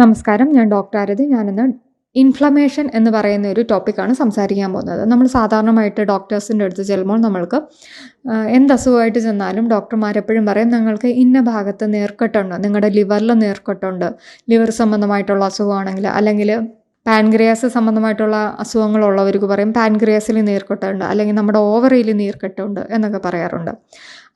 നമസ്കാരം. ഞാൻ ഡോക്ടർ ആരതി. ഞാനിന്ന് ഇൻഫ്ലമേഷൻ എന്ന് പറയുന്ന ഒരു ടോപ്പിക്കാണ് സംസാരിക്കാൻ പോകുന്നത്. നമ്മൾ സാധാരണമായിട്ട് ഡോക്ടേഴ്സിന്റെ അടുത്ത് ചെല്ലുമ്പോൾ നമ്മൾക്ക് എന്ത് അസുഖമായിട്ട് ചെന്നാലും ഡോക്ടർമാർ എപ്പോഴും പറയും നിങ്ങൾക്ക് ഇന്ന ഭാഗത്ത് നേർക്കെട്ടുണ്ട്. നിങ്ങളുടെ ലിവറിൽ നേർക്കെട്ടുണ്ട്. ലിവർ സംബന്ധമായിട്ടുള്ള അസുഖമാണെങ്കിൽ അല്ലെങ്കിൽ പാൻക്രിയാസ് സംബന്ധമായിട്ടുള്ള അസുഖങ്ങളുള്ളവർക്ക് പറയും പാൻക്രിയാസിൽ നീർക്കെട്ടുണ്ട്. അല്ലെങ്കിൽ നമ്മുടെ ഓവറിയിൽ നീർക്കെട്ടുണ്ട് എന്നൊക്കെ പറയാറുണ്ട്.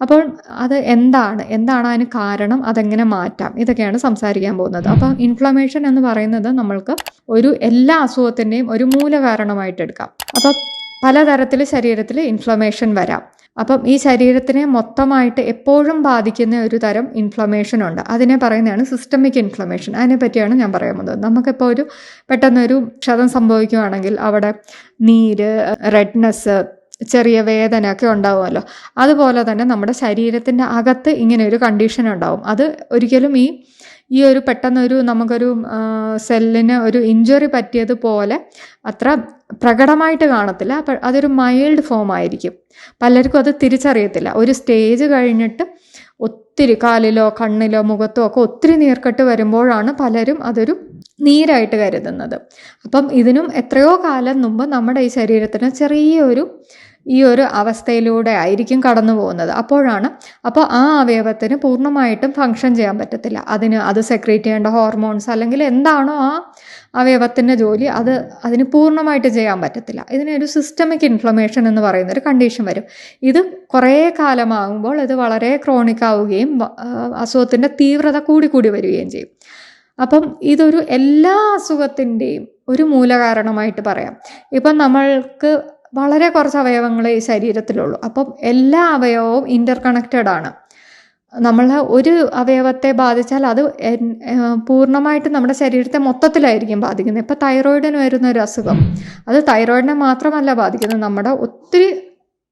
അപ്പോൾ അത് എന്താണ്? എന്താണ് അതിന് കാരണം? അതെങ്ങനെ മാറ്റാം? ഇതൊക്കെയാണ് സംസാരിക്കാൻ പോകുന്നത്. അപ്പോൾ ഇൻഫ്ലമേഷൻ എന്ന് പറയുന്നത് നമ്മൾക്ക് ഒരു എല്ലാ അസുഖത്തിന്റെയും ഒരു മൂലകാരണമായിട്ട് എടുക്കാം. അപ്പം പലതരത്തിൽ ശരീരത്തിൽ ഇൻഫ്ലമേഷൻ വരാം. അപ്പം ഈ ശരീരത്തിനെ മൊത്തമായിട്ട് എപ്പോഴും ബാധിക്കുന്ന ഒരു തരം ഇൻഫ്ലമേഷൻ ഉണ്ട്. അതിനെ പറയുന്നതാണ് സിസ്റ്റമിക് ഇൻഫ്ലമേഷൻ അതിനെ പറ്റിയാണ് ഞാൻ പറയാൻ പോകുന്നത്. നമുക്കിപ്പോൾ ഒരു പെട്ടെന്നൊരു ക്ഷതം സംഭവിക്കുകയാണെങ്കിൽ അവിടെ നീര് റെഡ്നെസ് ചെറിയ വേദന ഒക്കെ ഉണ്ടാവുമല്ലോ. അതുപോലെ തന്നെ നമ്മുടെ ശരീരത്തിന്റെ അകത്ത് ഇങ്ങനെ ഒരു കണ്ടീഷൻ ഉണ്ടാവും. അത് ഒരിക്കലും ഈ ഈ ഒരു പെട്ടെന്നൊരു നമുക്കൊരു സെല്ലിന് ഒരു ഇഞ്ചുറി പറ്റിയതുപോലെ അത്ര പ്രകടമായിട്ട് കാണത്തില്ല. അതൊരു മൈൽഡ് ഫോം ആയിരിക്കും. പലർക്കും അത് തിരിച്ചറിയത്തില്ല. ഒരു സ്റ്റേജ് കഴിഞ്ഞിട്ട് ഒത്തിരി കാലിലോ കണ്ണിലോ മുഖത്തോ ഒക്കെ ഒത്തിരി നീർക്കെട്ട് വരുമ്പോഴാണ് പലരും അതൊരു നീരായിട്ട് കരുതുന്നത്. അപ്പം ഇതിനും എത്രയോ കാലം മുമ്പ് നമ്മുടെ ഈ ശരീരത്തിന് ചെറിയൊരു ഈ ഒരു അവസ്ഥയിലൂടെ ആയിരിക്കും കടന്നു പോകുന്നത്. അപ്പോഴാണ് അപ്പോൾ ആ അവയവത്തിന് പൂർണമായിട്ടും ഫങ്ഷൻ ചെയ്യാൻ പറ്റത്തില്ല. അതിന് അത് സെക്രീറ്റ് ചെയ്യേണ്ട ഹോർമോൺസ് അല്ലെങ്കിൽ എന്താണോ ആ അവയവത്തിന്റെ ജോലി അത് അതിന് പൂർണമായിട്ട് ചെയ്യാൻ പറ്റത്തില്ല. ഇതിനൊരു സിസ്റ്റമിക് ഇൻഫ്ലമേഷൻ എന്ന് പറയുന്ന ഒരു കണ്ടീഷൻ വരും. ഇത് കുറേ കാലമാകുമ്പോൾ ഇത് വളരെ ക്രോണിക് ആവുകയും അസുഖത്തിന്റെ തീവ്രത കൂടി കൂടി വരികയും ചെയ്യും. അപ്പം ഇതൊരു എല്ലാ അസുഖത്തിന്റെയും ഒരു മൂലകാരണമായിട്ട് പറയാം. ഇപ്പം നമ്മൾക്ക് വളരെ കുറച്ച് അവയവങ്ങൾ ഈ ശരീരത്തിലുള്ളൂ. അപ്പം എല്ലാ അവയവവും ഇന്റർ കണക്റ്റഡ് ആണ്. നമ്മൾ ഒരു അവയവത്തെ ബാധിച്ചാൽ അത് പൂർണമായിട്ടും നമ്മുടെ ശരീരത്തെ മൊത്തത്തിലായിരിക്കും ബാധിക്കുന്നത്. ഇപ്പം തൈറോയിഡിന് വരുന്ന ഒരു അസുഖം. അത് തൈറോയിഡിനെ മാത്രമല്ല ബാധിക്കുന്നത് നമ്മുടെ ഒത്തിരി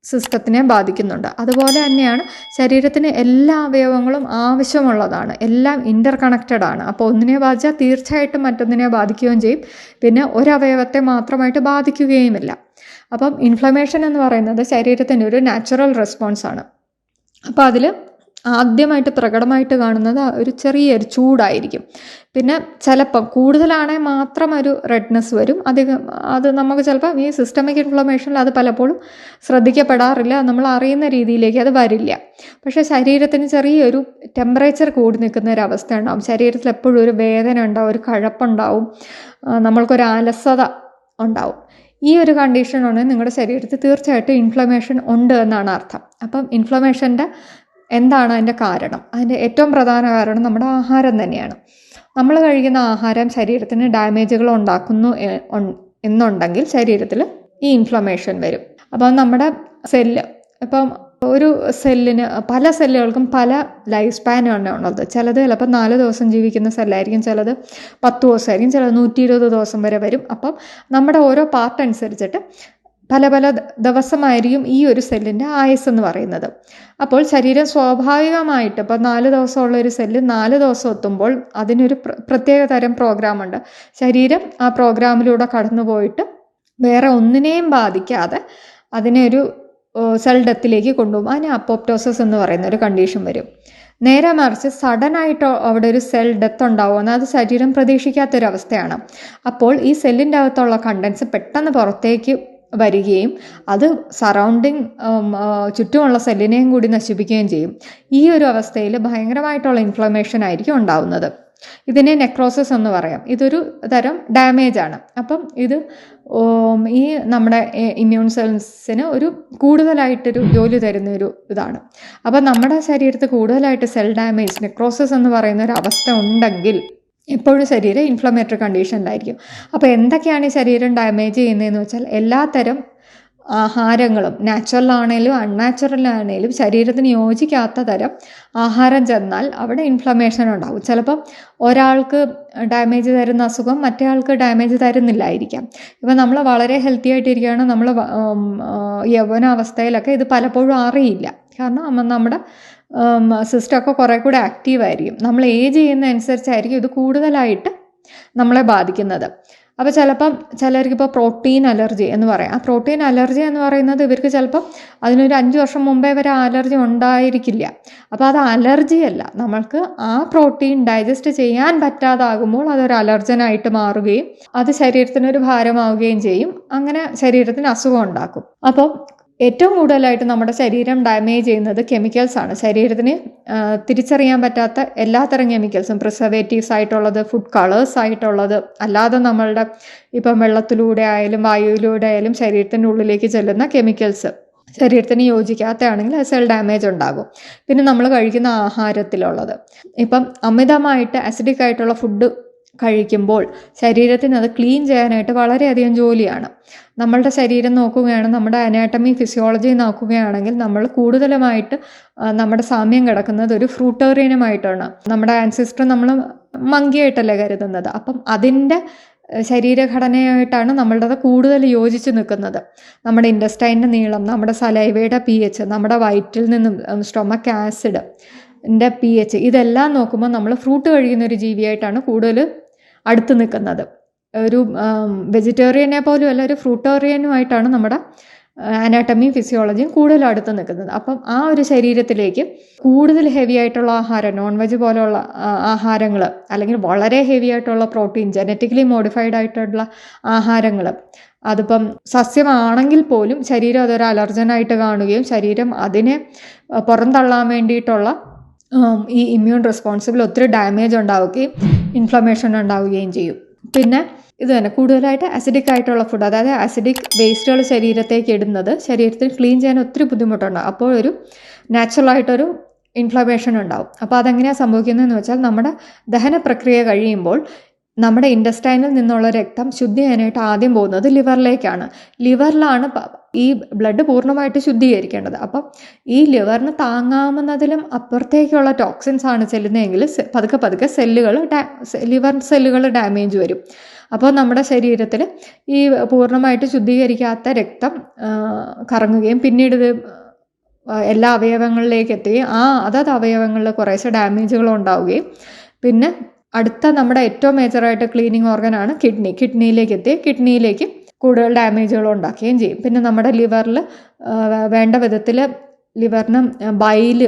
സിസ്റ്റത്തിനെ ബാധിക്കുന്നുണ്ട്. അതുപോലെ തന്നെയാണ് ശരീരത്തിന് എല്ലാ അവയവങ്ങളും ആവശ്യമുള്ളതാണ്. എല്ലാം ഇന്റർ കണക്റ്റഡ് ആണ്. അപ്പോൾ ഒന്നിനെ ബാധിച്ചാൽ തീർച്ചയായിട്ടും മറ്റൊന്നിനെ ബാധിക്കുകയും ചെയ്യും. പിന്നെ ഒരവയവത്തെ മാത്രമായിട്ട് ബാധിക്കുകയുമില്ല. അപ്പം ഇൻഫ്ലമേഷൻ എന്ന് പറയുന്നത് ശരീരത്തിന്റെ ഒരു നാച്ചുറൽ റെസ്പോൺസ് ആണ്. അപ്പോൾ അതിൽ ആദ്യമായിട്ട് പ്രകടമായിട്ട് കാണുന്നത് ഒരു ചെറിയൊരു ചൂടായിരിക്കും. പിന്നെ ചിലപ്പം കൂടുതലാണെങ്കിൽ മാത്രം ഒരു റെഡ്നെസ് വരും. അധികം അത് നമുക്ക് ചിലപ്പം ഈ സിസ്റ്റമിക് ഇൻഫ്ലമേഷനിൽ അത് പലപ്പോഴും ശ്രദ്ധിക്കപ്പെടാറില്ല. നമ്മൾ അറിയുന്ന രീതിയിലേക്ക് അത് വരില്ല. പക്ഷേ ശരീരത്തിന് ചെറിയൊരു ടെമ്പറേച്ചർ കൂടി നിൽക്കുന്ന ഒരു അവസ്ഥ ഉണ്ടാവും. ശരീരത്തിൽ എപ്പോഴും ഒരു വേദന ഉണ്ടാവും ഒരു കഴപ്പുണ്ടാവും നമ്മൾക്കൊരു അലസത ഉണ്ടാവും. ഈ ഒരു ഉണ്ടെങ്കിൽ നിങ്ങളുടെ ശരീരത്തിൽ തീർച്ചയായിട്ടും ഇൻഫ്ലമേഷൻ ഉണ്ട് എന്നാണ് അർത്ഥം. അപ്പം ഇൻഫ്ലമേഷന്റെ എന്താണ് അതിന്റെ കാരണം? അതിന്റെ ഏറ്റവും പ്രധാന കാരണം നമ്മുടെ ആഹാരം തന്നെയാണ്. നമ്മൾ കഴിക്കുന്ന ആഹാരം ശരീരത്തിന് ഡാമേജുകൾ ഉണ്ടാക്കുന്നു എന്നുണ്ടെങ്കിൽ ശരീരത്തിൽ ഈ ഇൻഫ്ലമേഷൻ വരും. അപ്പം നമ്മുടെ സെല്ല് ഇപ്പം ഒരു സെല്ലിന് പല സെല്ലുകൾക്കും പല ലൈഫ് സ്പാനാണ് ഉള്ളത്. ചിലത് ചിലപ്പോൾ നാല് ദിവസം ജീവിക്കുന്ന സെല്ലായിരിക്കും ചിലത് പത്ത് ദിവസമായിരിക്കും ചിലത് നൂറ്റി ഇരുപത് ദിവസം വരെ വരും. അപ്പം നമ്മുടെ ഓരോ പാർട്ട് അനുസരിച്ചിട്ട് പല പല ദിവസമായിരിക്കും ഈ ഒരു സെല്ലിന്റെ ആയുസ് എന്ന് പറയുന്നത്. അപ്പോൾ ശരീരം സ്വാഭാവികമായിട്ട് ഇപ്പോൾ നാല് ദിവസമുള്ള ഒരു സെല്ല് നാല് ദിവസം എത്തുമ്പോൾ അതിനൊരു പ്ര- പ്രത്യേക തരം പ്രോഗ്രാമുണ്ട് ശരീരം ആ പ്രോഗ്രാമിലൂടെ കടന്നു പോയിട്ട് വേറെ ഒന്നിനെയും ബാധിക്കാതെ അതിനെ ഒരു സെൽ ഡെത്തിലേക്ക് കൊണ്ടുപോകും. അതിന് അപ്പോപ്റ്റോസിസ് എന്ന് പറയുന്ന ഒരു കണ്ടീഷൻ വരും. നേരെ മറിച്ച് സഡൻ ആയിട്ട് അവിടെ ഒരു സെൽ ഡെത്ത് ഉണ്ടാവുമെന്ന് അത് ശരീരം പ്രതീക്ഷിക്കാത്തൊരവസ്ഥയാണ് അപ്പോൾ ഈ സെല്ലിന്റെ അകത്തുള്ള കണ്ടൻസ് പെട്ടെന്ന് പുറത്തേക്ക് വരികയും അത് സറൗണ്ടിങ് ചുറ്റുമുള്ള സെല്ലിനെയും കൂടി നശിപ്പിക്കുകയും ചെയ്യും. ഈ ഒരു അവസ്ഥയിൽ ഭയങ്കരമായിട്ടുള്ള ഇൻഫ്ലമേഷൻ ആയിരിക്കും ഉണ്ടാവുന്നത്. ഇതിനെ നെക്രോസസ് എന്ന് പറയാം. ഇതൊരു തരം ഡാമേജ് ആണ്. അപ്പം ഇത് ഈ നമ്മുടെ ഇമ്മ്യൂൺ സെൽസിന് ഒരു കൂടുതലായിട്ടൊരു ജോലി തരുന്ന ഒരു ഇതാണ്. അപ്പം നമ്മുടെ ശരീരത്തിൽ കൂടുതലായിട്ട് സെൽ ഡാമേജ് നെക്രോസസ് എന്ന് പറയുന്ന ഒരു അവസ്ഥ ഉണ്ടെങ്കിൽ എപ്പോഴും ശരീരം ഇൻഫ്ലമേറ്ററി കണ്ടീഷനിലായിരിക്കും അപ്പോൾ എന്തൊക്കെയാണ് ഈ ശരീരം ഡാമേജ് ചെയ്യുന്നതെന്ന് വെച്ചാൽ എല്ലാത്തരം ആഹാരങ്ങളും നാച്ചുറൽ ആണേലും അൺനാച്ചുറൽ ആണേലും ശരീരത്തിന് യോജിക്കാത്ത തരം ആഹാരം ചെന്നാൽ അവിടെ ഇൻഫ്ലമേഷൻ ഉണ്ടാകും ചിലപ്പം ഒരാൾക്ക് ഡാമേജ് തരുന്ന അസുഖം മറ്റേ ആൾക്ക് ഡാമേജ് തരുന്നില്ലായിരിക്കാം. ഇപ്പം നമ്മൾ വളരെ ഹെൽത്തി ആയിട്ടിരിക്കുകയാണ്. നമ്മൾ യൗവനാവസ്ഥയിലൊക്കെ ഇത് പലപ്പോഴും അറിയില്ല. കാരണം നമ്മ- നമ്മുടെ സിസ്റ്റമൊക്കെ കുറേ കൂടെ ആക്റ്റീവ് ആയിരിക്കും. നമ്മൾ ഏജ് ചെയ്യുന്ന അനുസരിച്ചായിരിക്കും ഇത് കൂടുതലായിട്ട് നമ്മളെ ബാധിക്കുന്നത്. അപ്പോൾ ചിലപ്പം ചിലർക്ക് ഇപ്പോൾ പ്രോട്ടീൻ അലർജി എന്ന് പറയാം. ആ പ്രോട്ടീൻ അലർജി എന്ന് പറയുന്നത് ഇവർക്ക് ചിലപ്പം അതിനൊരു അഞ്ച് വർഷം മുമ്പേ വരെ അലർജി ഉണ്ടായിരിക്കില്ല. അപ്പോൾ അത് അലർജി അല്ല. നമ്മൾക്ക് ആ പ്രോട്ടീൻ ഡൈജസ്റ്റ് ചെയ്യാൻ പറ്റാതാകുമ്പോൾ അതൊരു അലർജനായിട്ട് മാറുകയും അത് ശരീരത്തിനൊരു ഭാരമാവുകയും ചെയ്യും. അങ്ങനെ ശരീരത്തിന് അസുഖം ഉണ്ടാക്കും. അപ്പോൾ ഏറ്റവും കൂടുതലായിട്ട് നമ്മുടെ ശരീരം ഡാമേജ് ചെയ്യുന്നത് കെമിക്കൽസ് ആണ്. ശരീരത്തിന് തിരിച്ചറിയാൻ പറ്റാത്ത എല്ലാത്തരം കെമിക്കൽസും പ്രിസർവേറ്റീവ്സ് ആയിട്ടുള്ളത് ഫുഡ് കളേഴ്സ് ആയിട്ടുള്ളത് അല്ലാതെ നമ്മളുടെ ഇപ്പം വെള്ളത്തിലൂടെ ആയാലും വായുവിലൂടെ ആയാലും ശരീരത്തിന്റെ ഉള്ളിലേക്ക് ചെല്ലുന്ന കെമിക്കൽസ് ശരീരത്തിന് യോജിക്കാത്തയാണെങ്കിൽ സെൽ ഡാമേജ് ഉണ്ടാകും. പിന്നെ നമ്മൾ കഴിക്കുന്ന ആഹാരത്തിലുള്ളത്. ഇപ്പം അമിതമായിട്ട് അസിഡിക് ആയിട്ടുള്ള ഫുഡ് കഴിക്കുമ്പോൾ ശരീരത്തിന് അത് ക്ലീൻ ചെയ്യാനായിട്ട് വളരെയധികം ജോലിയാണ്. നമ്മളുടെ ശരീരം നോക്കുകയാണ് നമ്മുടെ അനാട്ടമി ഫിസിയോളജി നോക്കുകയാണെങ്കിൽ നമ്മൾ കൂടുതലുമായിട്ട് നമ്മുടെ സാമ്യം കിടക്കുന്നത് ഒരു ഫ്രൂട്ടേറിയനുമായിട്ടാണ് നമ്മുടെ ആൻസിസ്റ്റർ നമ്മൾ മങ്കിയായിട്ടല്ലേ കരുതുന്നത്. അപ്പം അതിന്റെ ശരീരഘടനയായിട്ടാണ് നമ്മളുടെ കൂടുതൽ യോജിച്ച് നിൽക്കുന്നത്. നമ്മുടെ ഇൻഡസ്റ്റൈന്റെ നീളം നമ്മുടെ സലൈവയുടെ പി എച്ച് നമ്മുടെ വയറ്റിൽ നിന്നും സ്റ്റൊമക്ക് ആസിഡ് ന്റെ പി എച്ച് ഇതെല്ലാം നോക്കുമ്പോൾ നമ്മൾ ഫ്രൂട്ട് കഴിക്കുന്ന ഒരു ജീവിയായിട്ടാണ് കൂടുതൽ അടുത്ത് നിൽക്കുന്നത്. ഒരു വെജിറ്റേറിയനെ പോലും അല്ല ഒരു ഫ്രൂട്ടേറിയനുമായിട്ടാണ് നമ്മുടെ അനാട്ടമിയും ഫിസിയോളജിയും കൂടുതൽ അടുത്ത് നിൽക്കുന്നത്. അപ്പം ആ ഒരു ശരീരത്തിലേക്ക് കൂടുതൽ ഹെവി ആയിട്ടുള്ള ആഹാരം നോൺ വെജ് പോലെയുള്ള ആഹാരങ്ങൾ അല്ലെങ്കിൽ വളരെ ഹെവി ആയിട്ടുള്ള പ്രോട്ടീൻ ജനറ്റിക്കലി മോഡിഫൈഡ് ആയിട്ടുള്ള ആഹാരങ്ങൾ അതിപ്പം സസ്യമാണെങ്കിൽ പോലും ശരീരം അതൊരു അലർജനായിട്ട് കാണുകയും ശരീരം അതിനെ പുറന്തള്ളാൻ വേണ്ടിയിട്ടുള്ള ഈ ഇമ്മ്യൂൺ റെസ്പോൺസിബിൾ ഒത്തിരി ഡാമേജ് ഉണ്ടാവുകയും ഇൻഫ്ലമേഷൻ ഉണ്ടാവുകയും ചെയ്യും. പിന്നെ ഇത് തന്നെ കൂടുതലായിട്ട് അസിഡിക് ആയിട്ടുള്ള ഫുഡ് അതായത് അസിഡിക് വേസ്റ്റുകൾ ശരീരത്തേക്ക് ഇടുന്നത് ശരീരത്തിൽ ക്ലീൻ ചെയ്യാൻ ഒത്തിരി ബുദ്ധിമുട്ടുണ്ട്. അപ്പോൾ ഒരു നാച്ചുറലായിട്ടൊരു ഇൻഫ്ലമേഷൻ ഉണ്ടാവും. അപ്പോൾ അതെങ്ങനെയാണ് സംഭവിക്കുന്നതെന്ന് വെച്ചാൽ നമ്മുടെ ദഹന പ്രക്രിയ കഴിയുമ്പോൾ നമ്മുടെ ഇൻഡസ്റ്റൈനിൽ നിന്നുള്ള രക്തം ശുദ്ധിയാനായിട്ട് ആദ്യം പോകുന്നത് ലിവറിലേക്കാണ്. ലിവറിലാണ് ഈ ബ്ലഡ് പൂർണമായിട്ട് ശുദ്ധീകരിക്കേണ്ടത്. അപ്പം ഈ ലിവറിന് താങ്ങാവുന്നതിലും അപ്പുറത്തേക്കുള്ള ടോക്സിൻസ് ആണ് ചെല്ലുന്നതെങ്കിൽ പതുക്കെ പതുക്കെ സെല്ലുകൾ ലിവർ സെല്ലുകൾ ഡാമേജ് വരും. അപ്പോൾ നമ്മുടെ ശരീരത്തിൽ ഈ പൂർണമായിട്ട് ശുദ്ധീകരിക്കാത്ത രക്തം കറങ്ങുകയും പിന്നീട് ഇത് എല്ലാ അവയവങ്ങളിലേക്ക് എത്തുകയും ആ അതത് അവയവങ്ങളിൽ കുറേശ്ശെ ഡാമേജുകൾ ഉണ്ടാവുകയും പിന്നെ അടുത്ത നമ്മുടെ ഏറ്റവും മേജറായിട്ട് ക്ലീനിങ് ഓർഗനാണ് കിഡ്നി കിഡ്നിയിലേക്ക് എത്തി കിഡ്നിയിലേക്ക് കൂടുതൽ ഡാമേജുകൾ ഉണ്ടാക്കുകയും ചെയ്യും. പിന്നെ നമ്മുടെ ലിവറിൽ വേണ്ട വിധത്തിൽ ലിവറിന് ബൈൽ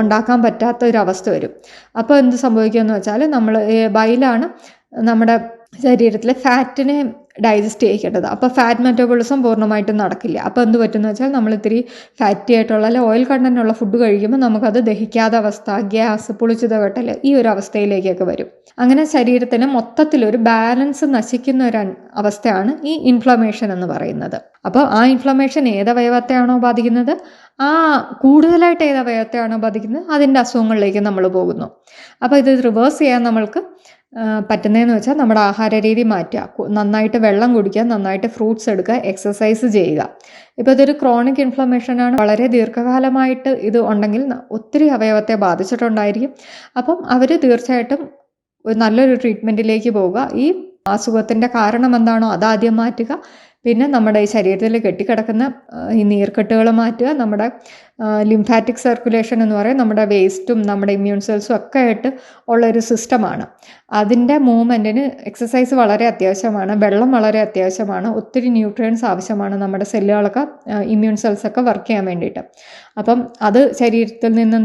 ഉണ്ടാക്കാൻ പറ്റാത്ത ഒരു അവസ്ഥ വരും. അപ്പോൾ എന്ത് സംഭവിക്കുമെന്ന് വെച്ചാൽ നമ്മൾ ബൈലാണ് നമ്മുടെ ശരീരത്തിലെ ഫാറ്റിനെ ഡൈജസ്റ്റ് ചെയ്യിക്കേണ്ടത്. അപ്പോൾ ഫാറ്റ് മെറ്റബോളിസം പൂർണമായിട്ടും നടക്കില്ല. അപ്പോൾ എന്ത് പറ്റുമെന്ന് വെച്ചാൽ നമ്മൾ ഇത്തിരി ഫാറ്റി ആയിട്ടുള്ള അല്ലെങ്കിൽ ഓയിൽ കണ്ടന്റ് ഉള്ള ഫുഡ് കഴിക്കുമ്പോൾ നമുക്കത് ദഹിക്കാത്ത അവസ്ഥ ഗ്യാസ് പുളിച്ചത് കെട്ടൽ ഈ ഒരു അവസ്ഥയിലേക്കൊക്കെ വരും. അങ്ങനെ ശരീരത്തിന് മൊത്തത്തിലൊരു ബാലൻസ് നശിക്കുന്ന ഒരു അവസ്ഥയാണ് ഈ ഇൻഫ്ലമേഷൻ എന്ന് പറയുന്നത്. അപ്പോൾ ആ ഇൻഫ്ലമേഷൻ ഏത് അവയവത്തെയാണോ ബാധിക്കുന്നത്? ആ കൂടുതലായിട്ട് ഏത് അവയവത്തെയാണോ ബാധിക്കുന്നത്? അതിന്റെ അസുഖങ്ങളിലേക്ക് നമ്മൾ പോകുന്നു. അപ്പോൾ ഇത് റിവേഴ്സ് ചെയ്യാൻ നമ്മൾക്ക് പറ്റുന്നതെന്ന് വെച്ചാൽ നമ്മുടെ ആഹാര രീതി മാറ്റുക നന്നായിട്ട് വെള്ളം കുടിക്കുക നന്നായിട്ട് ഫ്രൂട്ട്സ് എടുക്കുക എക്സസൈസ് ചെയ്യുക. ഇപ്പോൾ ഇതൊരു ക്രോണിക് ഇൻഫ്ലമേഷൻ ആണ്. വളരെ ദീർഘകാലമായിട്ട് ഇത് ഉണ്ടെങ്കിൽ ഒത്തിരി അവയവത്തെ ബാധിച്ചിട്ടുണ്ടായിരിക്കും. അപ്പം അവർ തീർച്ചയായിട്ടും നല്ലൊരു ട്രീറ്റ്മെന്റിലേക്ക് പോവുക. ഈ അസുഖത്തിന്റെ കാരണം എന്താണോ അതാദ്യം മാറ്റുക. പിന്നെ നമ്മുടെ ഈ ശരീരത്തിൽ കെട്ടിക്കിടക്കുന്ന ഈ നീർക്കെട്ടുകൾ മാറ്റുക നമ്മുടെ ലിംഫാറ്റിക് സർക്കുലേഷൻ എന്ന് പറയും നമ്മുടെ വേസ്റ്റും നമ്മുടെ ഇമ്മ്യൂൺ സെൽസും ഒക്കെ ആയിട്ട് ഉള്ളൊരു സിസ്റ്റമാണ് അതിന്റെ മൂവ്മെന്റിന് എക്സസൈസ് വളരെ അത്യാവശ്യമാണ്. വെള്ളം വളരെ അത്യാവശ്യമാണ്. ഒത്തിരി ന്യൂട്രിയൻസ് ആവശ്യമാണ് നമ്മുടെ സെല്ലുകളൊക്കെ ഇമ്മ്യൂൺ സെൽസൊക്കെ വർക്ക് ചെയ്യാൻ വേണ്ടിയിട്ട്. അപ്പം അത് ശരീരത്തിൽ നിന്ന്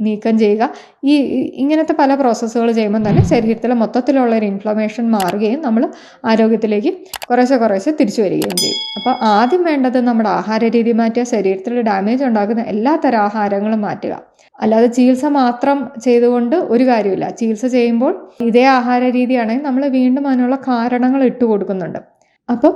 നീക്കം ചെയ്യുക. ഈ ഇങ്ങനത്തെ പല പ്രോസസ്സുകൾ ചെയ്യുമ്പോൾ തന്നെ ശരീരത്തിലെ മൊത്തത്തിലുള്ള ഒരു ഇൻഫ്ലമേഷൻ മാറുകയും നമ്മൾ ആരോഗ്യത്തിലേക്ക് കുറേശ്ശെ കുറേശ്ശെ തിരിച്ചു വരികയും ചെയ്യും. അപ്പോൾ ആദ്യം വേണ്ടത് നമ്മുടെ ആഹാര രീതി മാറ്റുക ശരീരത്തിൽ ഡാമേജ് ഉണ്ടാക്കുന്ന എല്ലാ തരം ആഹാരങ്ങളും മാറ്റുക. അല്ലാതെ ചികിത്സ മാത്രം ചെയ്തുകൊണ്ട് ഒരു കാര്യമില്ല ചികിത്സ ചെയ്യുമ്പോൾ ഇതേ ആഹാര രീതിയാണെങ്കിൽ നമ്മൾ വീണ്ടും അതിനുള്ള കാരണങ്ങൾ ഇട്ട് കൊടുക്കുന്നുണ്ട്. അപ്പം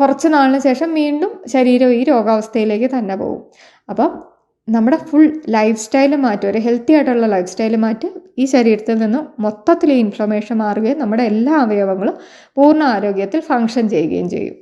കുറച്ച് നാളിന് ശേഷം വീണ്ടും ശരീരം ഈ രോഗാവസ്ഥയിലേക്ക് തന്നെ പോകും. അപ്പം നമ്മുടെ ഫുൾ ലൈഫ് സ്റ്റൈൽ മാറ്റം. ഒരു ഹെൽത്തി ആയിട്ടുള്ള ലൈഫ് സ്റ്റൈൽ മാറ്റി ഈ ശരീരത്തിൽ നിന്നും മൊത്തത്തിൽ ഇൻഫ്ലമേഷൻ മാറുകയും നമ്മുടെ എല്ലാ അവയവങ്ങളും പൂർണ ആരോഗ്യത്തിൽ ഫങ്ഷൻ ചെയ്യുകയും ചെയ്യും.